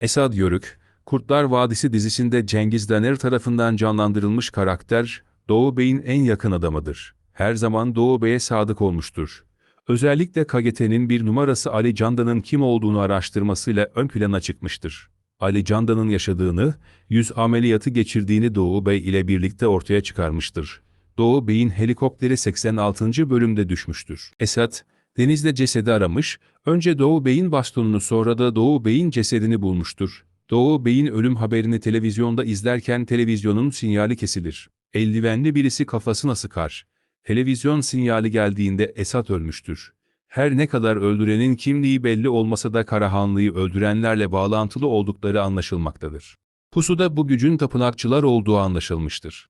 Esad Yörük, Kurtlar Vadisi dizisinde Cengiz Daner tarafından canlandırılmış karakter, Doğu Bey'in en yakın adamıdır. Her zaman Doğu Bey'e sadık olmuştur. Özellikle KGT'nin bir numarası Ali Candan'ın kim olduğunu araştırmasıyla ön plana çıkmıştır. Ali Candan'ın yaşadığını, yüz ameliyatı geçirdiğini Doğu Bey ile birlikte ortaya çıkarmıştır. Doğu Bey'in helikopteri 86. bölümde düşmüştür. Esat, denizde cesedi aramış, önce Doğu Bey'in bastonunu sonra da Doğu Bey'in cesedini bulmuştur. Doğu Bey'in ölüm haberini televizyonda izlerken televizyonun sinyali kesilir. Eldivenli birisi kafasına sıkar. Televizyon sinyali geldiğinde Esat ölmüştür. Her ne kadar öldürenin kimliği belli olmasa da Karahanlı'yı öldürenlerle bağlantılı oldukları anlaşılmaktadır. Pusuda bu gücün tapınakçılar olduğu anlaşılmıştır.